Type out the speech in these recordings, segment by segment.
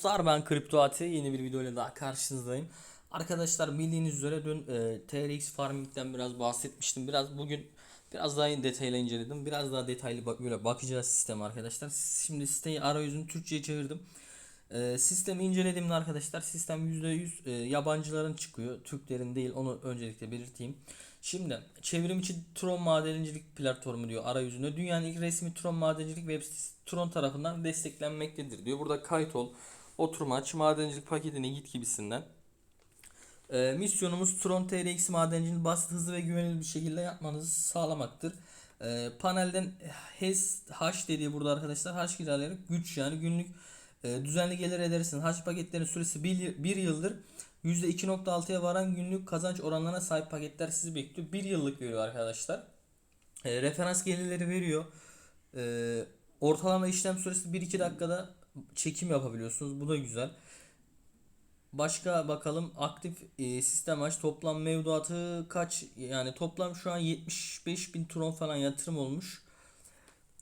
Dostlar ben Kripto AT yeni bir video ile daha karşınızdayım. Arkadaşlar bildiğiniz üzere dün e, TRX Farming'den biraz bahsetmiştim. Biraz bugün biraz daha detaylı inceledim. Biraz daha detaylı bak böyle bakacağız sisteme arkadaşlar. Şimdi siteyi arayüzünü Türkçe'ye çevirdim. E, sistemi incelediğimde arkadaşlar sistem %100 e, yabancıların çıkıyor. Türklerin değil onu öncelikle belirteyim. Şimdi çevrim içi Tron madencilik platformu diyor arayüzünde. Dünyanın ilk resmi Tron madencilik web sitesi Tron tarafından desteklenmektedir diyor. Burada kayıt ol, oturma, aç, madencilik paketine git gibisinden. Ee, misyonumuz Tron TRX madenciliğini basit, hızlı ve güvenilir bir şekilde yapmanızı sağlamaktır. Ee, panelden HES, hash dediği burada arkadaşlar hash kiralayarak güç yani günlük e, düzenli gelir edersiniz. Hash paketlerin süresi 1 yıldır. %2.6'ya varan günlük kazanç oranlarına sahip paketler sizi bekliyor. 1 yıllık veriyor arkadaşlar. E, referans gelirleri veriyor. E, ortalama işlem süresi 1-2 dakikada çekim yapabiliyorsunuz. Bu da güzel. Başka bakalım aktif e, sistem aç toplam mevduatı kaç yani toplam şu an 75 bin tron falan yatırım olmuş.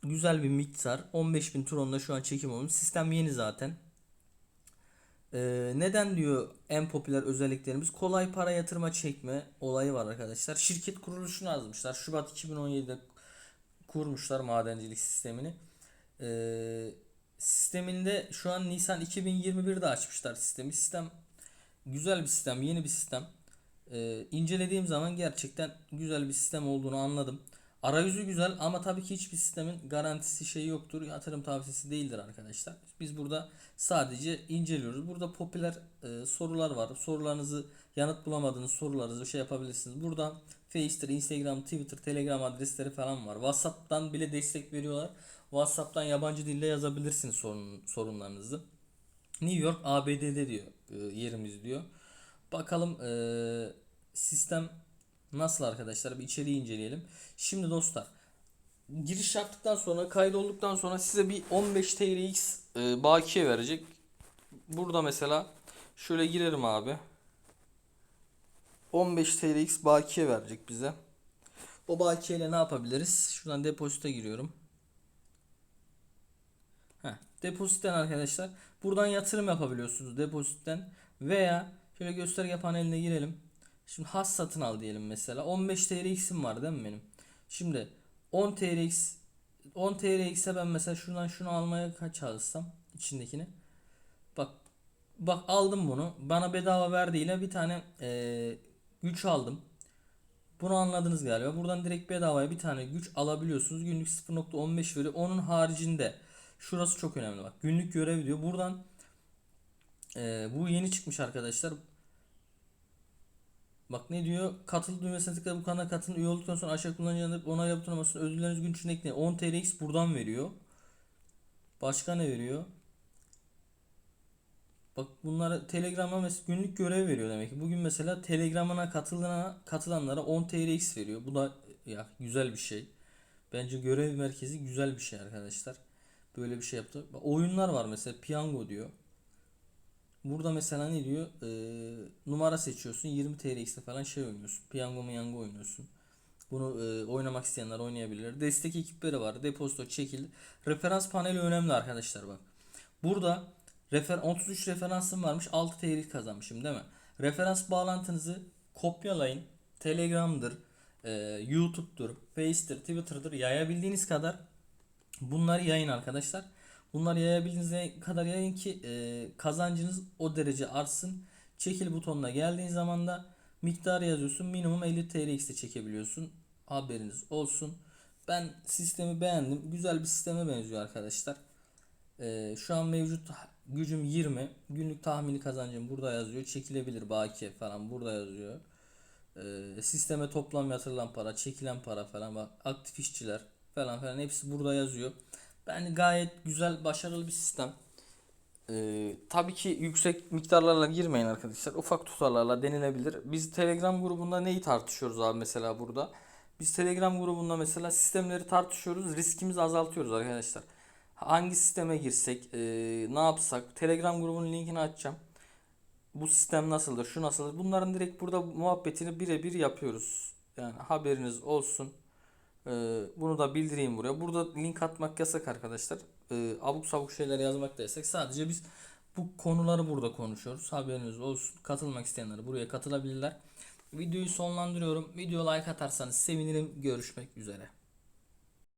Güzel bir miktar 15 bin tronda şu an çekim olmuş. Sistem yeni zaten. Ee, neden diyor en popüler özelliklerimiz kolay para yatırıma çekme olayı var arkadaşlar. Şirket kuruluşunu yazmışlar. Şubat 2017'de kurmuşlar madencilik sistemini. Ee, sisteminde şu an Nisan 2021'de açmışlar sistemi. Sistem güzel bir sistem, yeni bir sistem. Ee, incelediğim zaman gerçekten güzel bir sistem olduğunu anladım. Arayüzü güzel ama tabii ki hiçbir sistemin garantisi şey yoktur. Yatırım tavsiyesi değildir arkadaşlar. Biz burada sadece inceliyoruz. Burada popüler e, sorular var. Sorularınızı yanıt bulamadığınız sorularınızı şey yapabilirsiniz. Burada Face'tir, Instagram, Twitter, Telegram adresleri falan var. WhatsApp'tan bile destek veriyorlar. WhatsApp'tan yabancı dilde yazabilirsiniz sorun, sorunlarınızı. New York ABD'de diyor e, yerimiz diyor. Bakalım e, sistem Nasıl arkadaşlar? Bir içeriği inceleyelim. Şimdi dostlar giriş yaptıktan sonra kaydolduktan sonra size bir 15 TRX e, bakiye verecek. Burada mesela şöyle girerim abi. 15 TRX bakiye verecek bize. O bakiyeyle ne yapabiliriz? Şuradan depozite giriyorum. Heh, depozitten arkadaşlar buradan yatırım yapabiliyorsunuz depozitten veya şöyle gösterge paneline girelim. Şimdi has satın al diyelim mesela. 15 TRX'im var değil mi benim? Şimdi 10 TRX 10 TRX'e ben mesela şuradan şunu almaya kaç alsam içindekini. Bak bak aldım bunu. Bana bedava verdiğiyle bir tane e, güç aldım. Bunu anladınız galiba. Buradan direkt bedavaya bir tane güç alabiliyorsunuz. Günlük 0.15 veriyor. Onun haricinde şurası çok önemli bak. Günlük görev diyor. Buradan e, bu yeni çıkmış arkadaşlar. Bak ne diyor? Katıl düğmesine tıkla bu kanala katılın. Üye olduktan sonra aşağı kullanıcıların onayla butonuna basın. Ödülleriniz gün içinde ekleyin. 10 TRX buradan veriyor. Başka ne veriyor? Bak bunlara Telegram'a mesela günlük görev veriyor demek ki. Bugün mesela Telegram'ına katılana, katılanlara 10 TRX veriyor. Bu da ya güzel bir şey. Bence görev merkezi güzel bir şey arkadaşlar. Böyle bir şey yaptı. Bak, oyunlar var mesela piyango diyor. Burada mesela ne diyor? Ee, numara seçiyorsun. 20 TL'x'te falan şey oynuyorsun. Piyango miyango oynuyorsun. Bunu e, oynamak isteyenler oynayabilir. Destek ekipleri var. Depozito çekil. Referans paneli önemli arkadaşlar bak. Burada refer 33 referansım varmış. 6 TL kazanmışım değil mi? Referans bağlantınızı kopyalayın. Telegram'dır, e, YouTube'dur, Face'tir, Twitter'dır yayabildiğiniz kadar bunları yayın arkadaşlar. Bunları yayabildiğiniz kadar yayın ki e, kazancınız o derece artsın. Çekil butonuna geldiğin zaman da miktarı yazıyorsun. Minimum 50 TRX de çekebiliyorsun. Haberiniz olsun. Ben sistemi beğendim. Güzel bir sisteme benziyor arkadaşlar. E, şu an mevcut gücüm 20. Günlük tahmini kazancım burada yazıyor. Çekilebilir bakiye falan burada yazıyor. E, sisteme toplam yatırılan para, çekilen para falan bak aktif işçiler falan falan hepsi burada yazıyor. Ben gayet güzel, başarılı bir sistem. Ee, tabii ki yüksek miktarlarla girmeyin arkadaşlar. Ufak tutarlarla denilebilir. Biz Telegram grubunda neyi tartışıyoruz abi mesela burada? Biz Telegram grubunda mesela sistemleri tartışıyoruz. Riskimizi azaltıyoruz arkadaşlar. Hangi sisteme girsek, e, ne yapsak? Telegram grubunun linkini açacağım. Bu sistem nasıldır, şu nasıldır? Bunların direkt burada muhabbetini birebir yapıyoruz. Yani haberiniz olsun. Ee, bunu da bildireyim buraya. Burada link atmak yasak arkadaşlar. Ee, abuk sabuk şeyler yazmak da yasak. Sadece biz Bu konuları burada konuşuyoruz. Haberiniz olsun. Katılmak isteyenler buraya katılabilirler. Videoyu sonlandırıyorum. Video like atarsanız sevinirim. Görüşmek üzere.